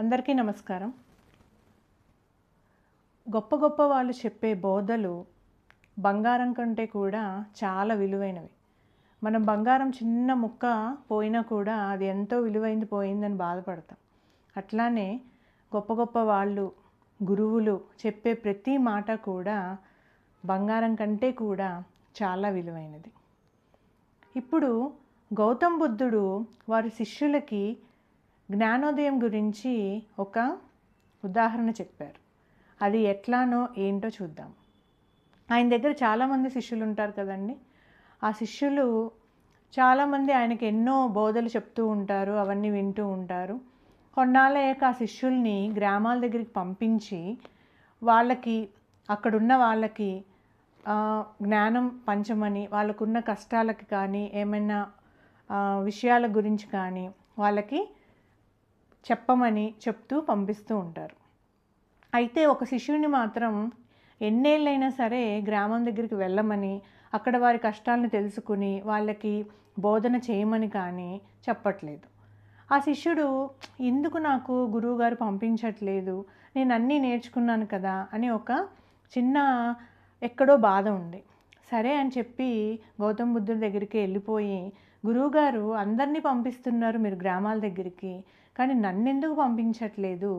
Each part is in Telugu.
అందరికీ నమస్కారం. గొప్ప గొప్ప వాళ్ళు చెప్పే బోధలు బంగారం కంటే కూడా చాలా విలువైనవి. మనం బంగారం చిన్న ముక్క పోయినా కూడా అది ఎంతో విలువైంది పోయిందని బాధపడతాం. అట్లానే గొప్ప గొప్ప వాళ్ళు గురువులు చెప్పే ప్రతి మాట కూడా బంగారం కంటే కూడా చాలా విలువైనది. ఇప్పుడు గౌతమ్ బుద్ధుడు వారి శిష్యులకి జ్ఞానోదయం గురించి ఒక ఉదాహరణ చెప్పారు. అది ఎట్లానో ఏంటో చూద్దాం. ఆయన దగ్గర చాలామంది శిష్యులు ఉంటారు కదండి. ఆ శిష్యులు చాలామంది ఆయనకి ఎన్నో బోధలు చెప్తూ ఉంటారు అవన్నీ వింటూ ఉంటారు. కొన్నాళ్ళయ్యాక ఆ శిష్యుల్ని గ్రామాల దగ్గరికి పంపించి వాళ్ళకి అక్కడున్న వాళ్ళకి జ్ఞానం పంచమని వాళ్ళకున్న కష్టాలకి కానీ ఏమైనా విషయాల గురించి కానీ వాళ్ళకి చెప్పమని చెప్తూ పంపిస్తూ ఉంటారు. అయితే ఒక శిష్యుని మాత్రం ఎన్నేళ్ళైనా సరే గ్రామం దగ్గరికి వెళ్ళమని అక్కడ వారి కష్టాలను తెలుసుకుని వాళ్ళకి బోధన చేయమని కానీ చెప్పట్లేదు. ఆ శిష్యుడు ఎందుకు నాకు గురువుగారు పంపించట్లేదు? నేను అన్నీ నేర్చుకున్నాను కదా అని ఒక చిన్న ఎక్కడో బాధ ఉంది. సరే అని చెప్పి గౌతమ్ బుద్ధుడి దగ్గరికి వెళ్ళిపోయి గురువుగారు అందరినీ పంపిస్తున్నారు మీరు గ్రామాల దగ్గరికి. కానీ నన్నెందుకు పంపించట్లేదు?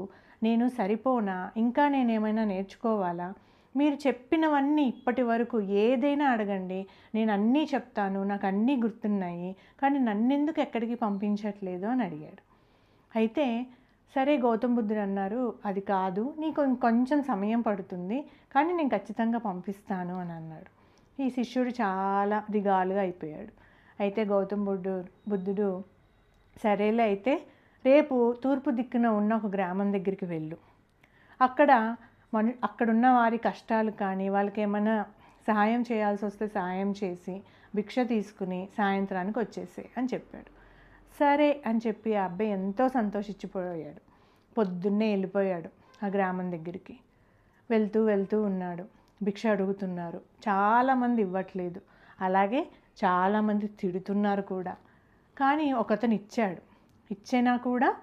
నేను సరిపోనా? ఇంకా నేను ఏమైనా నేర్చుకోవాలా? మీరు చెప్పినవన్నీ ఇప్పటి వరకు ఏదైనా అడగండి. నేను అన్నీ చెప్తాను. నాకు అన్నీ గుర్తున్నాయి. కానీ నన్నెందుకు ఎక్కడికి పంపించట్లేదు అని అడిగాడు. అయితే సరే గౌతమ్ బుద్ధుడు అన్నారు అది కాదు. నీకు ఇంకొంచెం సమయం పడుతుంది. కానీ నేను ఖచ్చితంగా పంపిస్తాను అని అన్నాడు. ఈ శిష్యుడు చాలా దిగాలుగా అయిపోయాడు. అయితే గౌతమ్ బుద్ధుడు బుద్ధుడు సరేలే అయితే రేపు తూర్పు దిక్కున ఉన్న ఒక గ్రామం దగ్గరికి వెళ్ళు. అక్కడ మన అక్కడున్న వారి కష్టాలు కానీ వాళ్ళకి ఏమైనా సహాయం చేయాల్సి వస్తే సహాయం చేసి భిక్ష తీసుకుని సాయంత్రానికి వచ్చేసే అని చెప్పాడు. సరే అని చెప్పి ఆ అబ్బాయి ఎంతో సంతోషించిపోయాడు. పొద్దున్నే వెళ్ళిపోయాడు ఆ గ్రామం దగ్గరికి. వెళ్తూ వెళ్తూ ఉన్నాడు. భిక్ష అడుగుతున్నారు. చాలామంది ఇవ్వట్లేదు. అలాగే చాలామంది తిడుతున్నారు కూడా. కానీ ఒకతను ఇచ్చాడు. ఇచ్చినా కూడా?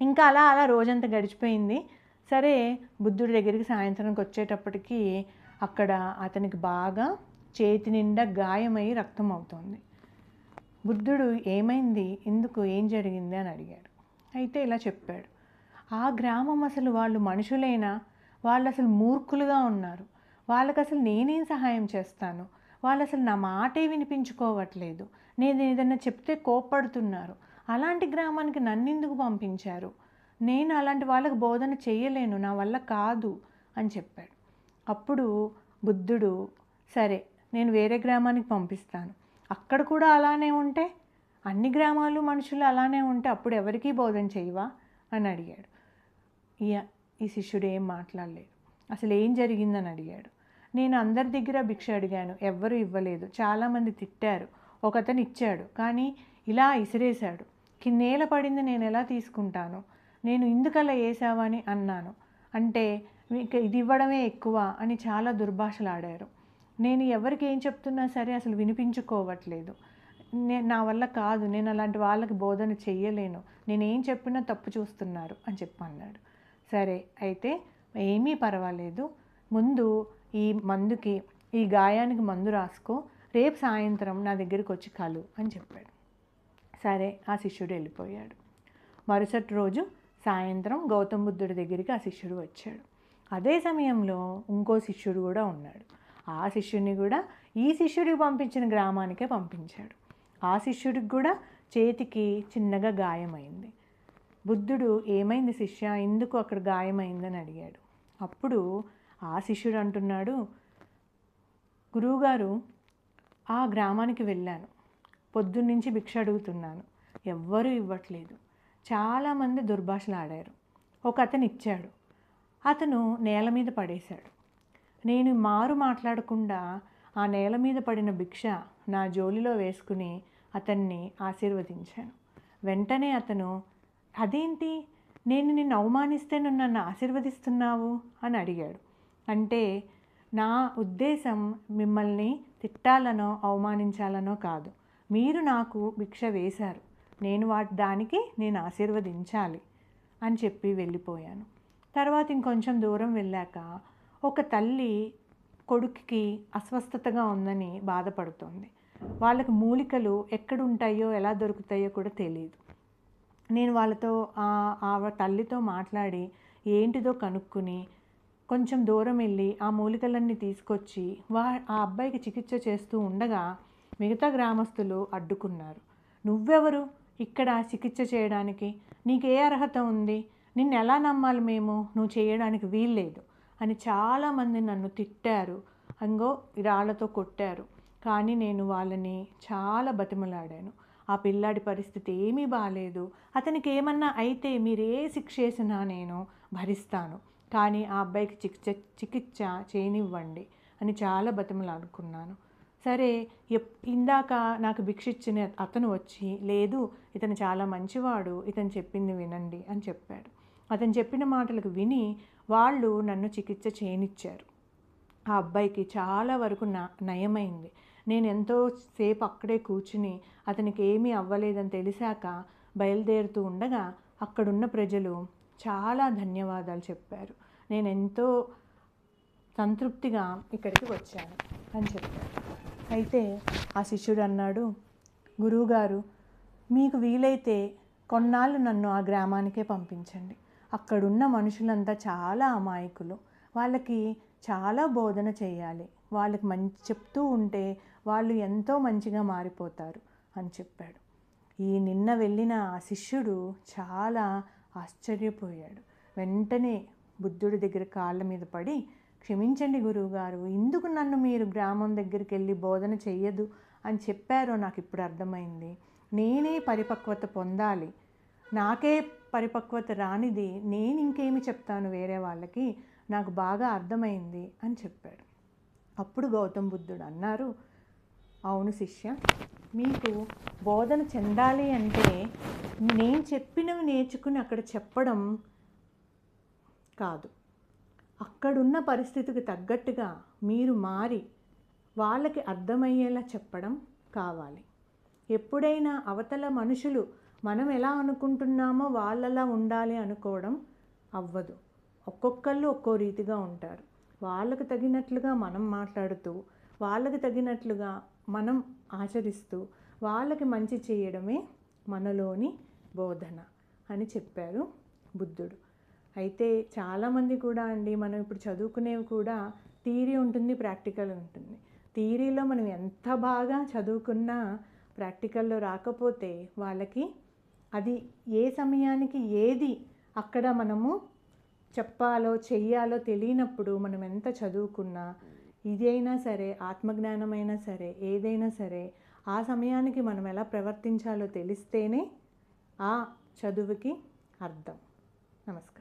ఇంకా అలా అలా రోజంతా గడిచిపోయింది. సరే బుద్ధుడి దగ్గరికి సాయంత్రానికి వచ్చేటప్పటికి అక్కడ అతనికి బాగా చేతి నిండా గాయమై రక్తం అవుతోంది. బుద్ధుడు ఏమైంది? ఎందుకు? ఏం జరిగింది? అని అడిగాడు. అయితే ఇలా చెప్పాడు. ఆ గ్రామం అసలు వాళ్ళు మనుషులైనా? వాళ్ళు అసలు మూర్ఖులుగా ఉన్నారు. వాళ్ళకి అసలు నేనేం సహాయం చేస్తాను? వాళ్ళు అసలు నా మాటే వినిపించుకోవట్లేదు. నేను ఏదైనా చెప్తే కోప్పడుతున్నారు. అలాంటి గ్రామానికి నన్నెందుకు పంపించారు? నేను అలాంటి వాళ్ళకు బోధన చేయలేను నా వల్ల కాదు అని చెప్పాడు. అప్పుడు బుద్ధుడు సరే నేను వేరే గ్రామానికి పంపిస్తాను. అక్కడ కూడా అలానే ఉంటే? అన్ని గ్రామాలు మనుషులు అలానే ఉంటే అప్పుడు ఎవరికీ బోధన చేయవా అని అడిగాడు. ఈ ఈ శిష్యుడు ఏం మాట్లాడలేదు. అసలు ఏం జరిగిందని అడిగాడు. నేను అందరి దగ్గర భిక్ష అడిగాను ఎవ్వరూ ఇవ్వలేదు. చాలామంది తిట్టారు. ఒకతను ఇచ్చాడు కానీ ఇలా ఇసిరేశాడు. నేల పడింది నేను ఎలా తీసుకుంటాను? నేను ఇందుకలా వేసావని అన్నాను. అంటే మీకు ఇది ఇవ్వడమే ఎక్కువ అని చాలా దుర్భాషలాడారు. నేను ఎవరికి ఏం చెప్తున్నా సరే అసలు వినిపించుకోవట్లేదు. నే నా వల్ల కాదు. నేను అలాంటి వాళ్ళకి బోధన చెయ్యలేను. నేను ఏం చెప్పినా తప్పు చూస్తున్నారు అని చెప్పి అన్నాడు. సరే అయితే ఏమీ పర్వాలేదు. ముందు ఈ మందుకి ఈ గాయానికి మందు రాసుకో. రేపు సాయంత్రం నా దగ్గరికి వచ్చి కలు అని చెప్పాడు. సరే ఆ శిష్యుడు వెళ్ళిపోయాడు. మరుసటి రోజు సాయంత్రం గౌతమ్ బుద్ధుడి దగ్గరికి ఆ శిష్యుడు వచ్చాడు. అదే సమయంలో ఇంకో శిష్యుడు కూడా ఉన్నాడు. ఆ శిష్యుడిని కూడా ఈ శిష్యుడికి పంపించిన గ్రామానికే పంపించాడు. ఆ శిష్యుడికి కూడా చేతికి చిన్నగా గాయమైంది. బుద్ధుడు ఏమైంది శిష్య? ఎందుకు అక్కడ గాయమైందని అడిగాడు. అప్పుడు ఆ శిష్యుడు అంటున్నాడు గురువుగారు ఆ గ్రామానికి వెళ్ళాను. పొద్దున్నుంచి భిక్ష అడుగుతున్నాను. ఎవ్వరూ ఇవ్వట్లేదు. చాలామంది దుర్భాషలు ఆడారు. ఒక అతను ఇచ్చాడు. అతను నేల మీద పడేశాడు. నేను మారు మాట్లాడకుండా ఆ నేల మీద పడిన భిక్ష నా జోలిలో వేసుకుని అతన్ని ఆశీర్వదించాను. వెంటనే అతను అదేంటి? నేను నిన్ను అవమానిస్తే నువ్వు నన్ను ఆశీర్వదిస్తున్నావు? అని అడిగాడు. అంటే నా ఉద్దేశం మిమ్మల్ని తిట్టాలనో అవమానించాలనో కాదు. మీరు నాకు భిక్ష వేశారు. నేను వాటి దానికి నేను ఆశీర్వదించాలి అని చెప్పి వెళ్ళిపోయాను. తర్వాత ఇంకొంచెం దూరం వెళ్ళాక ఒక తల్లి కొడుకుకి అస్వస్థతగా ఉందని బాధపడుతోంది. వాళ్ళకి మూలికలు ఎక్కడుంటాయో ఎలా దొరుకుతాయో కూడా తెలియదు నేను వాళ్ళతో ఆ- ఆ తల్లితో మాట్లాడి ఏంటిదో కనుక్కుని కొంచెం దూరం వెళ్ళి ఆ మూలికలన్నీ తీసుకొచ్చి వా ఆ అబ్బాయికి చికిత్స చేస్తూ ఉండగా మిగతా గ్రామస్తులు అడ్డుకున్నారు. నువ్వెవరు? ఇక్కడ చికిత్స చేయడానికి నీకు ఏ అర్హత ఉంది? నిన్ను ఎలా నమ్మాలి మేము? నువ్వు చేయడానికి వీల్లేదు అని చాలామంది నన్ను తిట్టారు. అంగో రాళ్ళతో కొట్టారు. కానీ నేను వాళ్ళని చాలా బతిమలాడాను. ఆ పిల్లాడి పరిస్థితి ఏమీ బాగాలేదు అతనికి ఏమన్నా అయితే మీరు ఏ శిక్ష వేసినా నేను భరిస్తాను. కానీ ఆ అబ్బాయికి చికిత్స చికిత్స చేయనివ్వండి అని చాలా బతిమలాడుకున్నాను. సరే ఎప్ ఇందాక నాకు భిక్ష ఇచ్చిన అతను వచ్చి లేదు ఇతను చాలా మంచివాడు ఇతను చెప్పింది వినండి అని చెప్పాడు. అతను చెప్పిన మాటలకు విని వాళ్ళు నన్ను చికిత్స చేయనిచ్చారు. ఆ అబ్బాయికి చాలా వరకు న నయమైంది. నేను ఎంతో సేపు అక్కడే కూర్చుని అతనికి ఏమీ అవ్వలేదని తెలిసాక బయలుదేరుతూ ఉండగా అక్కడున్న ప్రజలు చాలా ధన్యవాదాలు చెప్పారు. నేను ఎంతో సంతృప్తిగా ఇక్కడికి వచ్చాను అని చెప్పారు. అయితే ఆ శిష్యుడు అన్నాడు గురువుగారు మీకు వీలైతే కొన్నాళ్ళు నన్ను ఆ గ్రామానికే పంపించండి. అక్కడున్న మనుషులంతా చాలా అమాయకులు. వాళ్ళకి చాలా బోధన చేయాలి. వాళ్ళకి మంచి చెప్తూ ఉంటే వాళ్ళు ఎంతో మంచిగా మారిపోతారు అని చెప్పాడు. ఈ నిన్న వెళ్ళిన ఆ శిష్యుడు చాలా ఆశ్చర్యపోయాడు. వెంటనే బుద్ధుడి దగ్గర కాళ్ళ మీద పడి క్షమించండి గురువుగారు ఎందుకు నన్ను మీరు గ్రామం దగ్గరికి వెళ్ళి బోధన చెయ్యదు అని చెప్పారో నాకు ఇప్పుడు అర్థమైంది. నేనే పరిపక్వత పొందాలి. నాకే పరిపక్వత రానిది నేను ఇంకేమి చెప్తాను వేరే వాళ్ళకి? నాకు బాగా అర్థమైంది అని చెప్పాడు. అప్పుడు గౌతమ్ బుద్ధుడు అన్నారు అవును శిష్య మీకు బోధన చెందాలి అంటే నేను చెప్పినవి నేర్చుకుని అక్కడ చెప్పడం కాదు. అక్కడున్న పరిస్థితికి తగ్గట్టుగా మీరు మారి వాళ్ళకి అర్థమయ్యేలా చెప్పడం కావాలి. ఎప్పుడైనా అవతల మనుషులు మనం ఎలా అనుకుంటున్నామో వాళ్ళలా ఉండాలి అనుకోవడం అవ్వదు. ఒక్కొక్కళ్ళు ఒక్కో రీతిగా ఉంటారు. వాళ్ళకు తగినట్లుగా మనం మాట్లాడుతూ వాళ్ళకి తగినట్లుగా మనం ఆచరిస్తూ వాళ్ళకి మంచి చేయడమే మనలోని బోధన అని చెప్పారు బుద్ధుడు. అయితే చాలామంది కూడా అండి మనం ఇప్పుడు చదువుకునేవి కూడా థీరీ ఉంటుంది ప్రాక్టికల్ ఉంటుంది. థీరీలో మనం ఎంత బాగా చదువుకున్నా ప్రాక్టికల్లో రాకపోతే వాళ్ళకి అది ఏ సమయానికి ఏది అక్కడ మనము చెప్పాలో చెయ్యాలో తెలియనప్పుడు మనం ఎంత చదువుకున్నా ఇదైనా సరే ఆత్మజ్ఞానమైనా సరే ఏదైనా సరే ఆ సమయానికి మనం ఎలా ప్రవర్తించాలో తెలిస్తేనే ఆ చదువుకి అర్థం. నమస్కారం.